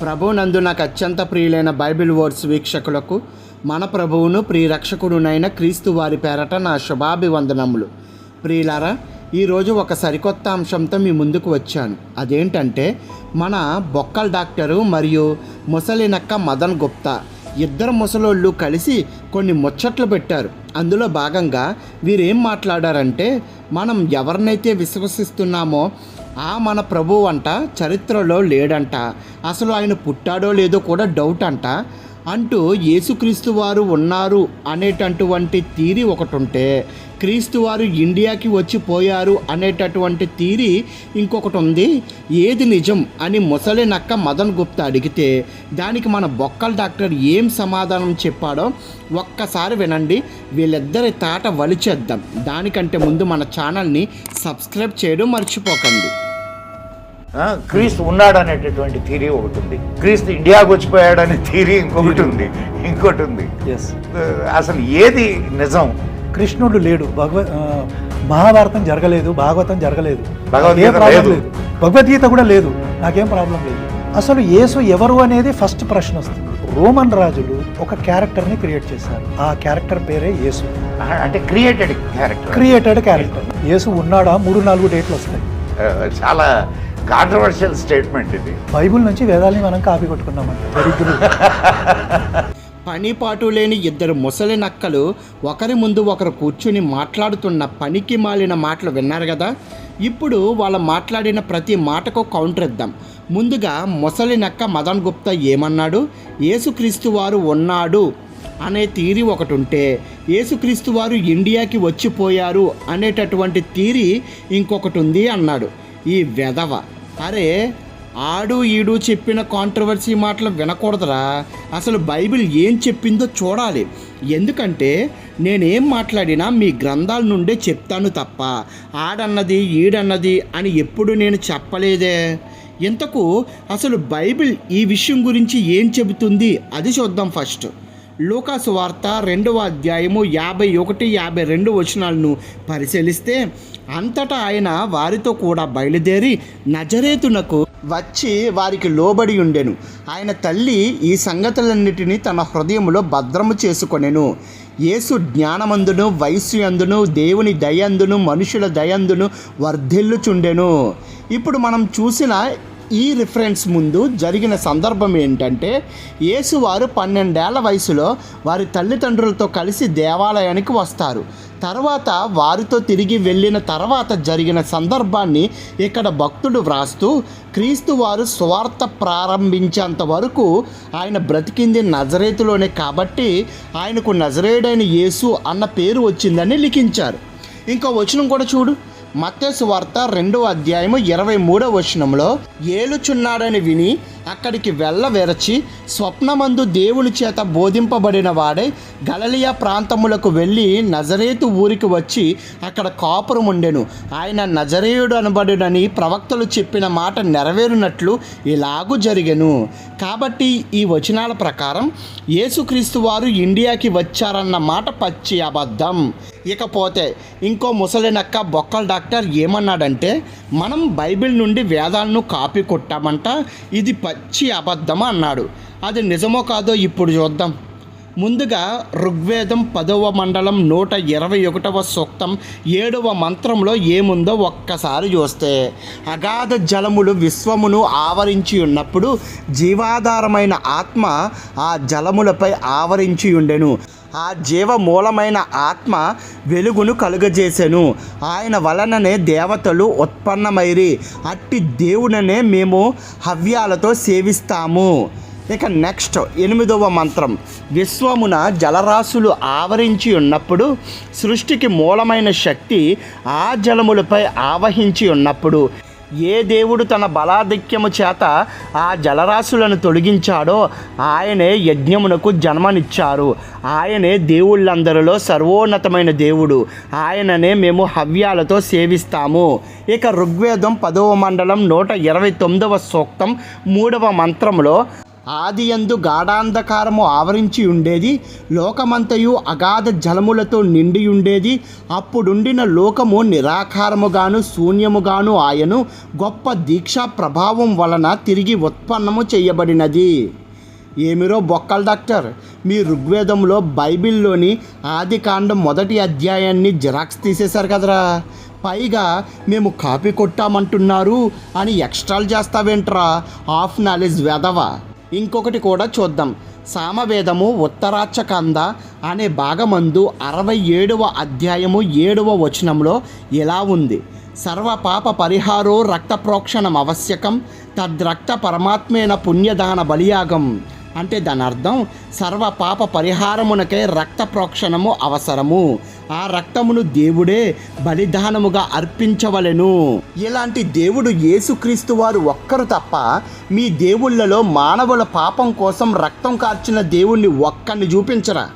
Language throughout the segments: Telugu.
ప్రభునందు నాకు అత్యంత ప్రియులైన బైబిల్ వర్డ్స్ వీక్షకులకు మన ప్రభువును ప్రియరక్షకుడునైన క్రీస్తు వారి పేరట నా శుభాభివందనములు. ప్రియులారా ఈరోజు ఒక సరికొత్త అంశంతో మీ ముందుకు వచ్చాను. అదేంటంటే మన బొక్కల్ డాక్టరు మరియు ముసలినక్క మదన్ గుప్తా ఇద్దరు ముసలోళ్ళు కలిసి కొన్ని ముచ్చట్లు పెట్టారు. అందులో భాగంగా వీరేం మాట్లాడారంటే మనం ఎవరినైతే విశ్వసిస్తున్నామో ఆ మన ప్రభువు అంట చరిత్రలో లేడంట. అసలు ఆయన పుట్టాడో లేదో కూడా డౌట్ అంట. అంటూ యేసుక్రీస్తు వారు ఉన్నారు అనేటటువంటి తీరి ఒకటి ఉంటే క్రీస్తు వారు ఇండియాకి వచ్చి పోయారు అనేటటువంటి థీరీ ఇంకొకటి ఉంది ఏది నిజం అని ముసలి నక్క మదన్ గుప్తా అడిగితే దానికి మన బొక్కల డాక్టర్ ఏం సమాధానం చెప్పాడో ఒక్కసారి వినండి. వీళ్ళిద్దరి తాట వలిచేద్దాం. దానికంటే ముందు మన ఛానల్ని సబ్స్క్రైబ్ చేయడం మర్చిపోకండి. ఆ, క్రీస్తు ఉన్నాడు అనేటటువంటి థీరీ ఒకటి ఉంది క్రీస్తు ఇండియాకు వచ్చిపోయాడనే థీరీ ఇంకొకటి ఉంది ఇంకోటి ఉంది అసలు ఏది నిజం? కృష్ణుడు లేడు. భగవ మహాభారతం జరగలేదు భాగవతం జరగలేదు. భగవద్గీత నాకేం ప్రాబ్లం లేదు. భగవద్గీత కూడా లేదు. నాకేం ప్రాబ్లం లేదు. అసలు యేసు ఎవరు అనేది ఫస్ట్ ప్రశ్న వస్తుంది. రోమన్ రాజులు ఒక క్యారెక్టర్ని క్రియేట్ చేశారు. ఆ క్యారెక్టర్ పేరే యేసు. అంటే క్రియేటెడ్ క్యారెక్టర్ క్రియేటెడ్ క్యారెక్టర్ యేసు ఉన్నాడా? మూడు నాలుగు డేట్లు వస్తాయి. చాలా కాంట్రవర్షియల్ స్టేట్మెంట్ ఇది. బైబిల్ నుంచి వేదాల్ని మనం కాపీ కొట్టుకున్నామంట దరిద్రులు. పనిపాటు లేని ఇద్దరు ముసలి నక్కలు ఒకరి ముందు ఒకరు కూర్చుని మాట్లాడుతున్న పనికి మాలిన మాటలు విన్నారు కదా? ఇప్పుడు వాళ్ళు మాట్లాడిన ప్రతి మాటకు కౌంటర్ ఇద్దాం. ముందుగా ముసలి నక్క మదన్ గుప్తా ఏమన్నాడు? యేసుక్రీస్తు వారు ఉన్నాడు అనే థీరీ ఒకటి ఉంటే యేసుక్రీస్తు వారు ఇండియాకి వచ్చిపోయారు అనేటటువంటి థీరీ ఇంకొకటి ఉంది అన్నాడు. ఈ వెధవ. అరే ఆడు ఈడు చెప్పిన కాంట్రవర్సీ మాటలు వినకూడదురా. అసలు బైబిల్ ఏం చెప్పిందో చూడాలి. ఎందుకంటే నేనేం మాట్లాడినా మీ గ్రంథాల నుండే చెప్తాను తప్ప. ఆడన్నది ఈడన్నది అని ఎప్పుడు నేను చెప్పలేదే. ఇంతకు అసలు బైబిల్ ఈ విషయం గురించి ఏం చెబుతుంది? అది చూద్దాం ఫస్ట్. లూకాసు వార్త రెండవ అధ్యాయము యాభై ఒకటి యాభై రెండు వచనాలను పరిశీలిస్తే అంతటా ఆయన వారితో కూడా బయలుదేరి నజరేతునకు వచ్చి వారికి లోబడి ఉండెను. ఆయన తల్లి ఈ సంగతులన్నిటినీ తన హృదయంలో భద్రము చేసుకొనెను. యేసు జ్ఞానమందును వయస్సు అందును దేవుని దయందును మనుషుల దయందును వర్ధిల్లుచుండెను. ఇప్పుడు మనం చూసిన ఈ రిఫరెన్స్ ముందు జరిగిన సందర్భం ఏంటంటే యేసువారు పన్నెండేళ్ళ వయసులో వారి తల్లిదండ్రులతో కలిసి దేవాలయానికి వస్తారు. తర్వాత వారితో తిరిగి వెళ్ళిన తర్వాత జరిగిన సందర్భాన్ని ఇక్కడ భక్తుడు వ్రాస్తూ క్రీస్తు వారు స్వార్థ ప్రారంభించేంత వరకు ఆయన బ్రతికింది నజరేతులోనే కాబట్టి ఆయనకు నజరేడైన యేసు అన్న పేరు వచ్చిందని లిఖించారు. ఇంకా వచనం కూడా చూడు. మత్స్సు వార్త రెండో అధ్యాయము ఇరవై మూడో వచనంలో ఏలుచున్నాడని విని అక్కడికి వెళ్ళవెరచి స్వప్నమందు దేవుని చేత బోధింపబడిన వాడే గలలియా ప్రాంతములకు వెళ్ళి నజరేతు ఊరికి వచ్చి అక్కడ కాపురం ఉండెను. ఆయన నజరేయుడు అనబడునని ప్రవక్తలు చెప్పిన మాట నెరవేరునట్లు ఇలాగూ జరిగెను. కాబట్టి ఈ వచనాల ప్రకారం యేసుక్రీస్తు వారు ఇండియాకి వచ్చారన్న మాట పచ్చి అబద్ధం. ఇకపోతే ఇంకో ముసలినక్క బొక్కల డాక్టర్ ఏమన్నాడంటే మనం బైబిల్ నుండి వేదాలను కాపీ కొట్టామంట ఇది ప పచ్చి అబద్ధం అన్నాడు. అది నిజమో కాదో ఇప్పుడు చూద్దాం. ముందుగా ఋగ్వేదం పదవ మండలం నూట ఇరవై ఒకటవ సూక్తం ఏడవ మంత్రంలో ఏముందో ఒక్కసారి చూస్తే. అగాధ జలములు విశ్వమును ఆవరించి ఉన్నప్పుడు జీవాధారమైన ఆత్మ ఆ జలములపై ఆవరించి ఉండెను. ఆ జీవ మూలమైన ఆత్మ వెలుగును కలుగజేసెను. ఆయన వలననే దేవతలు ఉత్పన్నమైరి అట్టి దేవుననే మేము హవ్యాలతో సేవిస్తాము. ఇక నెక్స్ట్ ఎనిమిదవ మంత్రం. విశ్వమున జలరాశులు ఆవరించి ఉన్నప్పుడు సృష్టికి మూలమైన శక్తి ఆ జలములపై ఆవహించి ఉన్నప్పుడు. ఏ దేవుడు తన బలాధిక్యము చేత ఆ జలరాశులను తొలగించాడో ఆయనే యజ్ఞమునకు జన్మనిచ్చారు. ఆయనే దేవుళ్ళందరిలో సర్వోన్నతమైన దేవుడు. ఆయననే మేము హవ్యాలతో సేవిస్తాము. ఇక ఋగ్వేదం పదవ మండలం నూట ఇరవై తొమ్మిదవ సూక్తం మూడవ మంత్రంలో ఆది యందు గాఢాంధకారము ఆవరించి ఉండేది లోకమంతయు అగాధ జలములతో నిండి ఉండేది. అప్పుడుండిన లోకము నిరాకారముగాను శూన్యముగాను ఆయను గొప్ప దీక్షా ప్రభావం వలన తిరిగి ఉత్పన్నము చేయబడినది. ఏమిరో బొక్కల డాక్టర్ మీ ఋగ్వేదంలో బైబిల్లోని ఆది కాండం మొదటి అధ్యాయాన్ని జిరాక్స్ తీసేశారు కదరా. పైగా మేము కాపీ కొట్టామంటున్నారు అని ఎక్స్ట్రాలు చేస్తావేంట్రా? ఆఫ్ నాలెడ్జ్ వెదవా ఇంకొకటి కూడా చూద్దాం. సామవేదము ఉత్తరాచకంద అనే భాగమందు అరవై ఏడవ అధ్యాయము ఏడవ వచనంలో ఇలా ఉంది. సర్వ పాప పరిహారో రక్త ప్రోక్షణం ఆవశ్యకం తద్రక్త పరమాత్మేన పుణ్యదాన బలియాగం. అంటే దాని అర్థం సర్వ పాప పరిహారమునకే రక్త ప్రోక్షణము అవసరము. ఆ రక్తమును దేవుడే బలిదానముగా అర్పించవలెను. ఇలాంటి దేవుడు యేసుక్రీస్తు వారు ఒక్కరు తప్ప మీ దేవుళ్ళలో మానవుల పాపం కోసం రక్తం కార్చిన దేవుణ్ణి ఒక్కరిని చూపించరా?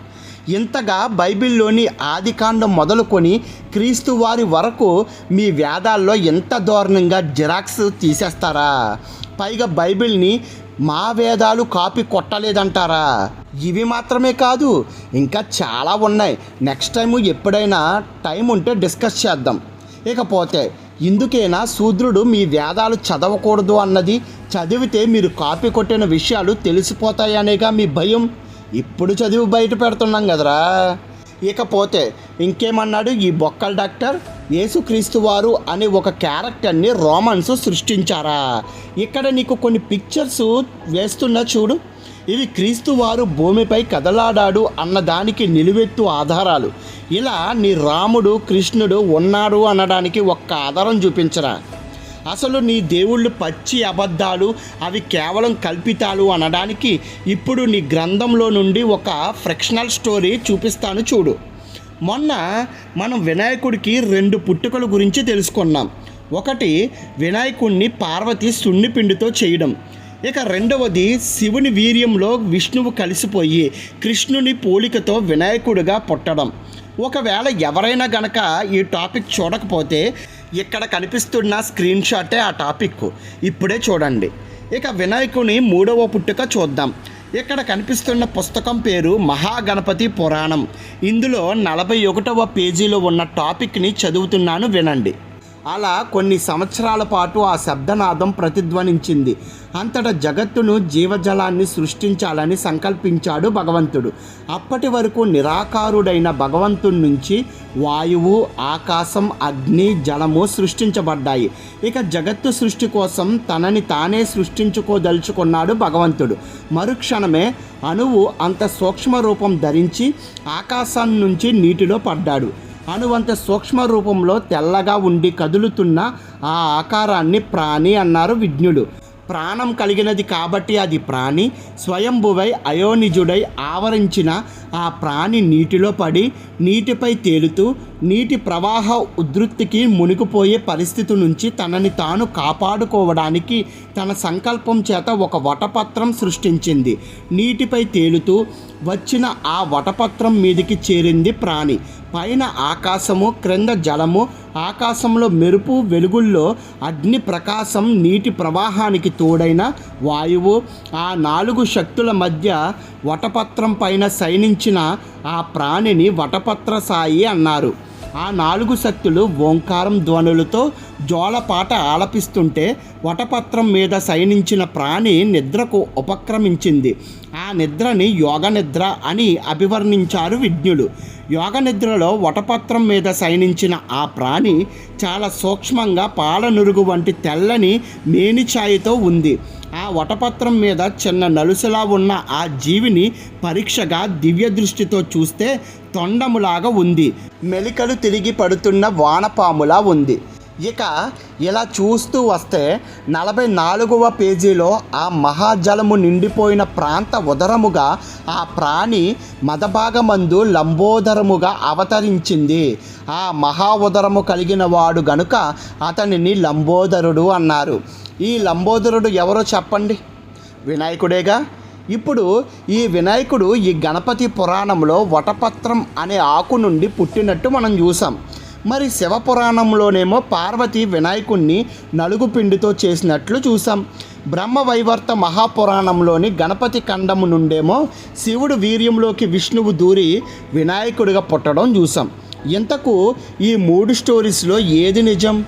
ఇంతగా బైబిల్లోని ఆదికాండం మొదలుకొని క్రీస్తు వారి వరకు మీ వేదాల్లో ఎంత దారుణంగా జిరాక్స్ తీసేస్తారా? పైగా బైబిల్ని మా వేదాలు కాపీ కొట్టలేదంటారా? ఇవి మాత్రమే కాదు ఇంకా చాలా ఉన్నాయి. నెక్స్ట్ టైం ఎప్పుడైనా టైం ఉంటే డిస్కస్ చేద్దాం. ఇకపోతే ఇందుకైనా శూద్రుడు మీ వేదాలు చదవకూడదు అన్నది? చదివితే మీరు కాపీ కొట్టిన విషయాలు తెలిసిపోతాయనేగా మీ భయం? ఇప్పుడు చదివి బయట పెడుతున్నాం కదరా. ఇకపోతే ఇంకేమన్నాడు ఈ బొక్కల డాక్టర్? యేసుక్రీస్తు వారు అనే ఒక క్యారెక్టర్ని రోమన్స్ సృష్టించారా? ఇక్కడ నీకు కొన్ని పిక్చర్స్ వేస్తున్నా చూడు. ఇవి క్రీస్తు వారు భూమిపై కదలాడాడు అన్న దానికి నిలువెత్తు ఆధారాలు. ఇలా నీ రాముడు కృష్ణుడు ఉన్నాడు అనడానికి ఒక్క ఆధారం చూపించరా? అసలు నీ దేవుళ్ళు పచ్చి అబద్ధాలు అవి కేవలం కల్పితాలు అనడానికి ఇప్పుడు నీ గ్రంథంలో నుండి ఒక ఫ్రిక్షనల్ స్టోరీ చూపిస్తాను చూడు. మొన్న మనం వినాయకుడికి రెండు పుట్టుకల గురించి తెలుసుకున్నాం. ఒకటి వినాయకుడిని పార్వతి సున్నిపిండితో చేయడం. ఇక రెండవది శివుని వీర్యంలో విష్ణువు కలిసిపోయి కృష్ణుని పోలికతో వినాయకుడిగా పుట్టడం. ఒకవేళ ఎవరైనా గనక ఈ టాపిక్ చూడకపోతే ఇక్కడ కనిపిస్తున్న స్క్రీన్ షాటే ఆ టాపిక్ ఇప్పుడే చూడండి. ఇక వినాయకుని మూడవ పుట్టుక చూద్దాం. ఇక్కడ కనిపిస్తున్న పుస్తకం పేరు మహాగణపతి పురాణం. ఇందులో నలభై ఒకటవ పేజీలో ఉన్న టాపిక్ని చదువుతున్నాను వినండి. అలా కొన్ని సంవత్సరాల పాటు ఆ శబ్దనాదం ప్రతిధ్వనించింది. అంతటా జగత్తును జీవజలాన్ని సృష్టించాలని సంకల్పించాడు భగవంతుడు. అప్పటి వరకు నిరాకారుడైన భగవంతుడి నుంచి వాయువు ఆకాశం అగ్ని జలము సృష్టించబడ్డాయి. ఇక జగత్తు సృష్టి కోసం తనని తానే సృష్టించుకోదలుచుకున్నాడు భగవంతుడు. మరుక్షణమే అణువు అంత సూక్ష్మ రూపం ధరించి ఆకాశం నుంచి నీటిలో పడ్డాడు. అణువంత సూక్ష్మ రూపంలో తెల్లగా ఉండి కదులుతున్న ఆ ఆకారాన్ని ప్రాణి అన్నారు విజ్ఞుడు. ప్రాణం కలిగినది కాబట్టి అది ప్రాణి. స్వయంభువై అయోనిజుడై ఆవరించిన ఆ ప్రాణి నీటిలో పడి నీటిపై తేలుతూ నీటి ప్రవాహ ఉధృతికి మునిగిపోయే పరిస్థితి నుంచి తనని తాను కాపాడుకోవడానికి తన సంకల్పం చేత ఒక వటపత్రం సృష్టించింది. నీటిపై తేలుతూ వచ్చిన ఆ వటపత్రం మీదికి చేరింది ప్రాణి. పైన ఆకాశము క్రింద జలము ఆకాశంలో మెరుపు వెలుగుల్లో అగ్ని ప్రకాశం నీటి ప్రవాహానికి తోడైన వాయువు ఆ నాలుగు శక్తుల మధ్య వటపత్రం పైన శయనించిన ఆ ప్రాణిని వటపత్ర సాయి అన్నారు. ఆ నాలుగు శక్తులు ఓంకారం ధ్వనులతో జోలపాట ఆలపిస్తుంటే వటపత్రం మీద శయనించిన ప్రాణి నిద్రకు ఉపక్రమించింది. ఆ నిద్రని యోగ నిద్ర అని అభివర్ణించారు విజ్ఞులు. యోగ నిద్రలో వటపత్రం మీద శయనించిన ఆ ప్రాణి చాలా సూక్ష్మంగా పాలనురుగు వంటి తెల్లని మేనిఛాయతో ఉంది. ఆ వటపత్రం మీద చిన్న నలుసలా ఉన్న ఆ జీవిని పరీక్షగా దివ్య దృష్టితో చూస్తే తొండములాగా ఉంది. మెలికలు తిరిగి పడుతున్న వానపాములా ఉంది. ఇక ఇలా చూస్తూ వస్తే నలభై నాలుగవ పేజీలో ఆ మహాజలము నిండిపోయిన ప్రాంత ఉదరముగా ఆ ప్రాణి మదభాగమందు లంబోదరముగా అవతరించింది. ఆ మహా ఉదరము కలిగిన వాడు గనుక అతనిని లంబోదరుడు అన్నారు. ఈ లంబోదరుడు ఎవరో చెప్పండి? వినాయకుడేగా? ఇప్పుడు ఈ వినాయకుడు ఈ గణపతి పురాణంలో వటపత్రం అనే ఆకు నుండి పుట్టినట్టు మనం చూసాం మరి శివపురాణంలోనేమో పార్వతి వినాయకుణ్ణి నలుగు పిండితో చేసినట్లు చూసాం బ్రహ్మవైవర్త మహాపురాణంలోని గణపతి ఖండము నుండేమో శివుడు వీర్యంలోకి విష్ణువు దూరి వినాయకుడిగా పుట్టడం చూసాం ఇంతకు ఈ మూడు స్టోరీస్లో ఏది నిజం?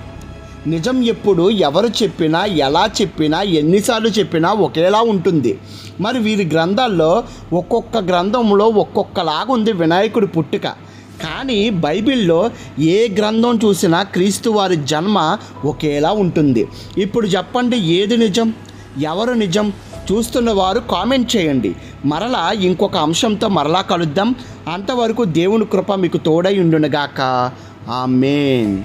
నిజం ఎప్పుడు ఎవరు చెప్పినా ఎలా చెప్పినా ఎన్నిసార్లు చెప్పినా ఒకేలా ఉంటుంది. మరి వీరి గ్రంథాల్లో ఒక్కొక్క గ్రంథంలో ఒక్కొక్కలాగా ఉంది వినాయకుడి పుట్టుక. కానీ బైబిల్లో ఏ గ్రంథం చూసినా క్రీస్తు వారి జన్మ ఒకేలా ఉంటుంది. ఇప్పుడు చెప్పండి ఏది నిజం? ఎవరు నిజం? చూస్తున్న వారు కామెంట్ చేయండి. మరలా ఇంకొక అంశంతో మరలా కలుద్దాం. అంతవరకు దేవుని కృప మీకు తోడై ఉండునుగాక. ఆమెన్.